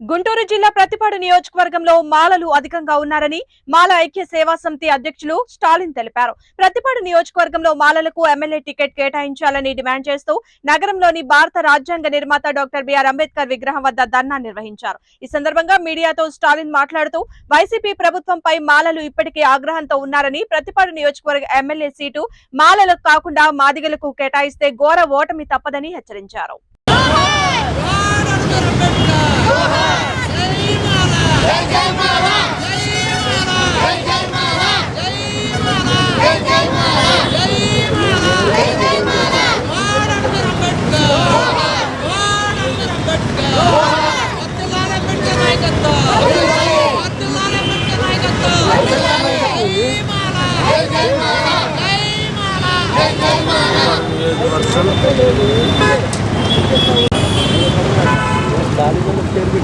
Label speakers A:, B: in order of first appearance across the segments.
A: గుంటూరు జిల్లా ప్రతిపాడు నియోజకవర్గంలో మాలలు అధికంగా ఉన్నారని మాల ఐక్య సేవా సమితి అధ్యక్షులు స్టాలిన్ తెలిపారు. ప్రతిపాడు నియోజకవర్గంలో మాలలకు ఎమ్మెల్యే టికెట్ కేటాయించాలని డిమాండ్ చేస్తూ నగరంలోని భారత రాజ్యాంగ నిర్మాత డాక్టర్ బిఆర్ అంబేద్కర్ విగ్రహం వద్ద ధర్నా నిర్వహించారు. ఈ సందర్భంగా మీడియాతో స్టాలిన్ మాట్లాడుతూ వైసీపీ ప్రభుత్వంపై మాలలు ఇప్పటికే ఆగ్రహంతో ఉన్నారని ప్రతిపాడు నియోజకవర్గ ఎమ్మెల్యే సీటు మాలలకు కాకుండా మాదిగలకు కేటాయిస్తే ఘోర ఓటమి తప్పదని హెచ్చరించారు.
B: जय जय महाराज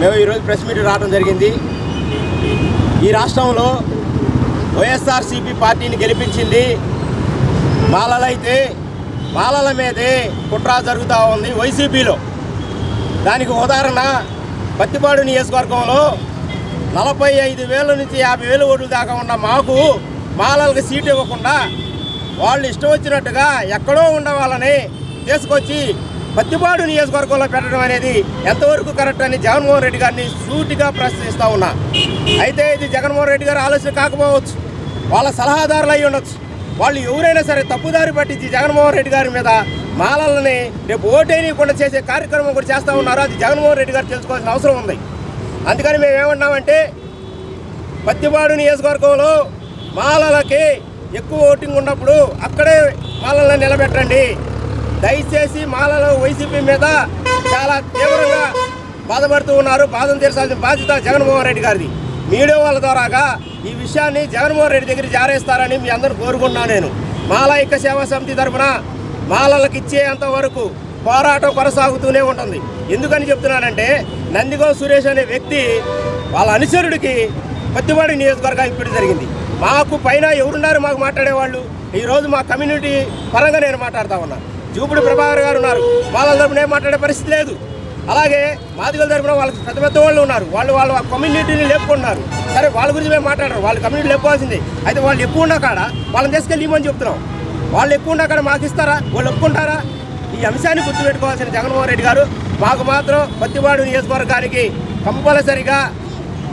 B: మేము ఈరోజు ప్రెస్ మీట్ రావడం జరిగింది. ఈ రాష్ట్రంలో వైఎస్ఆర్సీపీ పార్టీని గెలిపించింది. మాలలైతే మాలల మీదే కుట్ర జరుగుతూ ఉంది వైసీపీలో. దానికి ఉదాహరణ పత్తిపాడు నియోజకవర్గంలో నలభై ఐదు వేల నుంచి యాభై వేల ఓట్లు దాకా ఉన్న మాకు బాలలకు సీటు ఇవ్వకుండా వాళ్ళు ఇష్టం వచ్చినట్టుగా ఎక్కడో ఉన్న వాళ్ళని తీసుకొచ్చి పత్తిపాడు నియోజకవర్గంలో పెట్టడం అనేది ఎంతవరకు కరెక్ట్ అని జగన్మోహన్ రెడ్డి గారిని సూటిగా ప్రశ్నిస్తూ ఉన్నా. అయితే ఇది జగన్మోహన్ రెడ్డి గారు ఆలోచన కాకపోవచ్చు. వాళ్ళ సలహాదారులు అయి ఉండొచ్చు. వాళ్ళు ఎవరైనా సరే తప్పుదారి పట్టించి జగన్మోహన్ రెడ్డి గారి మీద మాలలని రేపు ఓటేనియకుండా చేసే కార్యక్రమం కూడా చేస్తూ ఉన్నారు అది జగన్మోహన్ రెడ్డి గారు తెలుసుకోవాల్సిన అవసరం ఉంది. అందుకని మేము ఏమన్నామంటే పత్తిపాడు నియోజకవర్గంలో మాలలకి ఎక్కువ ఓటింగ్ ఉన్నప్పుడు అక్కడే మాలలను నిలబెట్టండి. దయచేసి మాలలో వైసీపీ మీద చాలా తీవ్రంగా బాధపడుతూ ఉన్నారు. బాధను తీర్చాల్సిన బాధ్యత జగన్మోహన్ రెడ్డి గారిది. మీడియా వాళ్ళ ద్వారాగా ఈ విషయాన్ని జగన్మోహన్ రెడ్డి దగ్గర జారేస్తారని మీ అందరూ కోరుకుంటున్నాను నేను. మాల ఐక్య సేవా సమితి తరఫున మాలలకు ఇచ్చేంత వరకు పోరాటం కొనసాగుతూనే ఉంటుంది. ఎందుకని చెప్తున్నానంటే నందిగో సురేష్ అనే వ్యక్తి వాళ్ళ అనుచరుడికి పత్తివాడి నియోజకవర్గం ఇప్పుడు జరిగింది. మాకు పైన ఎవరున్నారు మాకు మాట్లాడేవాళ్ళు? ఈరోజు మా కమ్యూనిటీ పరంగా నేను మాట్లాడుతా ఉన్నా. జూపుడు ప్రభాకర్ గారు ఉన్నారు. వాళ్ళ తరపున ఏం మాట్లాడే పరిస్థితి లేదు. అలాగే మాదిగల తరపున వాళ్ళకి పెద్ద పెద్ద వాళ్ళు ఉన్నారు. వాళ్ళు వాళ్ళ కమ్యూనిటీని లేపుకుంటున్నారు. సరే వాళ్ళ గురించి మేము మాట్లాడరు. వాళ్ళ కమ్యూనిటీ లేపుకోవాల్సిందే. అయితే వాళ్ళు ఎక్కువ ఉన్న కాడ వాళ్ళని తీసుకెళ్ళి ఇవ్వమని చెప్తున్నాం. వాళ్ళు ఎక్కువ ఉన్నా కాడ మాకు ఇస్తారా? వాళ్ళు ఒప్పుకుంటారా? ఈ అంశాన్ని గుర్తుపెట్టుకోవాల్సిన జగన్మోహన్ రెడ్డి గారు మాకు మాత్రం పత్తివాడు నియోజకవర్గానికి కంపల్సరిగా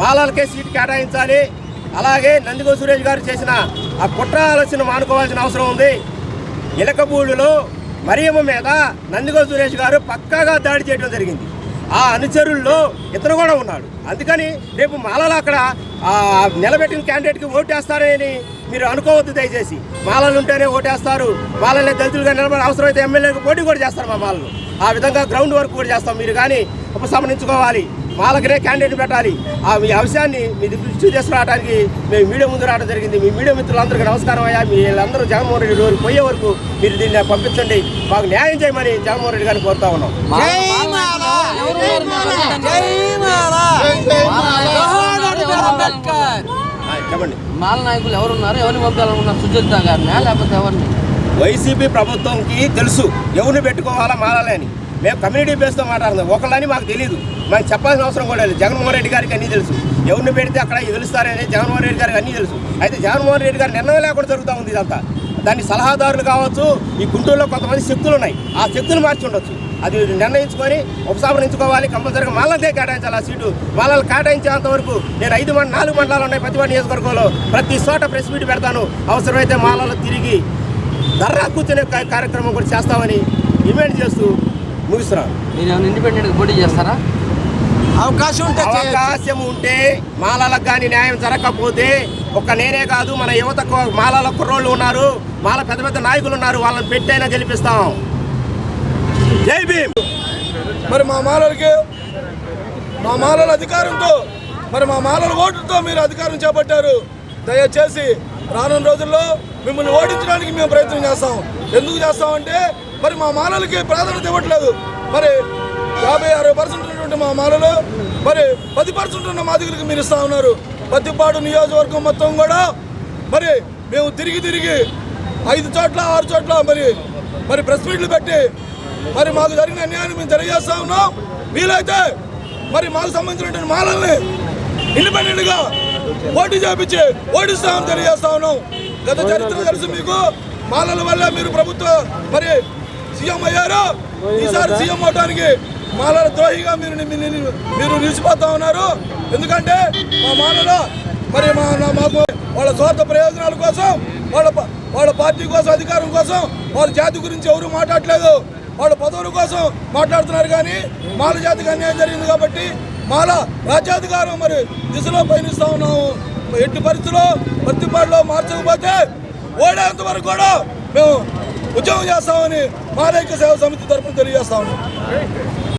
B: మాలలకే సీటు కేటాయించాలి. అలాగే నందిగో సురేష్ గారు చేసిన ఆ కుట్ర ఆలోచన మానుకోవాల్సిన అవసరం ఉంది. ఇలకబూళ్ళులో మరియమ్మ మీద నందిగో సురేష్ గారు పక్కాగా దాడి చేయడం జరిగింది. ఆ అనుచరుల్లో ఇతను కూడా ఉన్నాడు. అందుకని రేపు మాలలు అక్కడ నిలబెట్టిన క్యాండిడేట్కి ఓటేస్తారని మీరు అనుకోవద్దు దయచేసి. మాలలు ఉంటేనే ఓటేస్తారు. మాలలే దళితులుగా నిలబడి అవసరమైతే ఎమ్మెల్యేకి పోటీ కూడా చేస్తారు మా మాలలు. ఆ విధంగా గ్రౌండ్ వర్క్ కూడా చేస్తాం మీరు కానీ ఉపసంహరించుకోవాలి మాలకనే క్యాండిడేట్ పెట్టాలి. ఆ మీ అంశాన్ని మీ దృష్టి తీసుకురావడానికి మేము మీడియా ముందు రావడం జరిగింది. మీ మీడియా మిత్రులందరికీ నమస్కారం అయ్యా. మీరందరూ జగన్మోహన్ రెడ్డి గారు పోయే వరకు మీరు దీన్ని పంపించండి. మాకు న్యాయం చేయమని జగన్మోహన్ రెడ్డి గారిని కోరుతా ఉన్నాం. చెప్పండి.
C: మాల నాయకులు ఎవరున్నారు ఎవరిని పంపాలనుకున్నారు? సుచరిత గారిని లేకపోతే ఎవరిని?
B: వైసీపీ ప్రభుత్వంకి తెలుసు. ఎవరిని పెట్టుకోవాలా మారాలి అని. మేము కమ్యూనిటీ బేస్తో మాట్లాడుతున్నాం. ఒకళ్ళని మాకు తెలియదు మాకు చెప్పాల్సిన అవసరం కూడా లేదు. జగన్మోహన్ రెడ్డి గారికి అన్నీ తెలుసు. ఎవరిని పెడితే అక్కడ గెలుస్తారని జగన్మోహన్ రెడ్డి గారికి అన్నీ తెలుసు. అయితే జగన్మోహన్ రెడ్డి గారు నిర్ణయం లేకుండా జరుగుతూ ఉంది ఇదంతా. దాన్ని సలహాదారులు కావచ్చు ఈ గుంటూరులో కొంతమంది శక్తులు ఉన్నాయి. ఆ శక్తులు మార్చి ఉండొచ్చు. అది నిర్ణయించుకొని ఉపసంహరించుకోవాలి కంపల్సరీగా మాలకే కేటాయించాలి ఆ సీటు. వాళ్ళని కేటాయించేంత వరకు నేను ఐదు మంది నాలుగు మండలాలు ఉన్నాయి. ప్రతిభా నియోజకవర్గంలో ప్రతి చోట ప్రెస్ మీట్ పెడతాను. అవసరమైతే మాలలో తిరిగి ధర్నా కూర్చునే కార్యక్రమం కూడా చేస్తామని డిమాండ్ చేస్తూ ముగిస్తున్నాను.
C: మీరు ఏమైనా ఇండిపెండెంట్ పోటీ చేస్తారా?
D: అవకాశం ఉంటే.
B: అవకాశం ఉంటే మాలలకు కానీ న్యాయం జరగకపోతే ఒక్క నేనే కాదు మన యువత మాలల కుర్రోళ్ళు ఉన్నారు మాల పెద్ద పెద్ద నాయకులు ఉన్నారు వాళ్ళని పెట్టైనా గెలిపిస్తాం. జై భీమ్!
D: మరి మా మాలలకి మా మాలల అధికారంతో మరి మా మాలల ఓటుతో మీరు అధికారం చేపట్టారు. దయచేసి రానున్న రోజుల్లో మిమ్మల్ని ఓడించడానికి మేము ప్రయత్నం చేస్తాం. ఎందుకు చేస్తామంటే మరి మా మాలలకి ప్రాధాన్యత ఇవ్వట్లేదు. మరి యాభై అరవై పర్సెంట్ ఉన్నటువంటి మా మాలలో మరి పది పర్సెంట్ ఉన్న మా దగ్గరికి మీరు ఇస్తా ఉన్నారు. పత్తిపాడు నియోజకవర్గం మొత్తం కూడా మరి మేము తిరిగి తిరిగి ఐదు చోట్ల ఆరు చోట్ల మరి మరి ప్రెస్ మీట్లు పెట్టి మరి మాకు జరిగిన అన్యాయాన్ని మేము తెలియజేస్తా ఉన్నాం. వీలైతే మరి మాకు సంబంధించినటువంటి మాలల్ని ఇండిపెండెంట్గా ఓటు చేపించి ఓడిస్తామని తెలియజేస్తా ఉన్నాం. గత చరిత్ర తెలుసు మీకు మాలల వల్ల మీరు ప్రభుత్వ మరి సీఎం అయ్యారు? ఈసారి సీఎం అవడానికి మాలల ద్రోహిగా మీరు మీరు నిలిచిపోతా ఉన్నారు. ఎందుకంటే మా మాలల మరి మా మాకు వాళ్ళ స్వార్థ ప్రయోజనాల కోసం వాళ్ళ వాళ్ళ పార్టీ కోసం అధికారం కోసం వాళ్ళ జాతి గురించి ఎవరు మాట్లాడట్లేదు వాళ్ళ పదవుల కోసం మాట్లాడుతున్నారు కానీ మాల జాతికి అన్యాయం జరిగింది కాబట్టి మాల రాజ్యాధికారం మరి దిశలో పయనిస్తా ఉన్నాము. ఎట్టి పరిస్థితుల్లో ప్రతిపాడులో మార్చకపోతే ఓడేంత వరకు కూడా మేము ఉద్యమం చేస్తామని మాలైక్య సేవ సమితి తరఫున తెలియజేస్తా ఉన్నాం.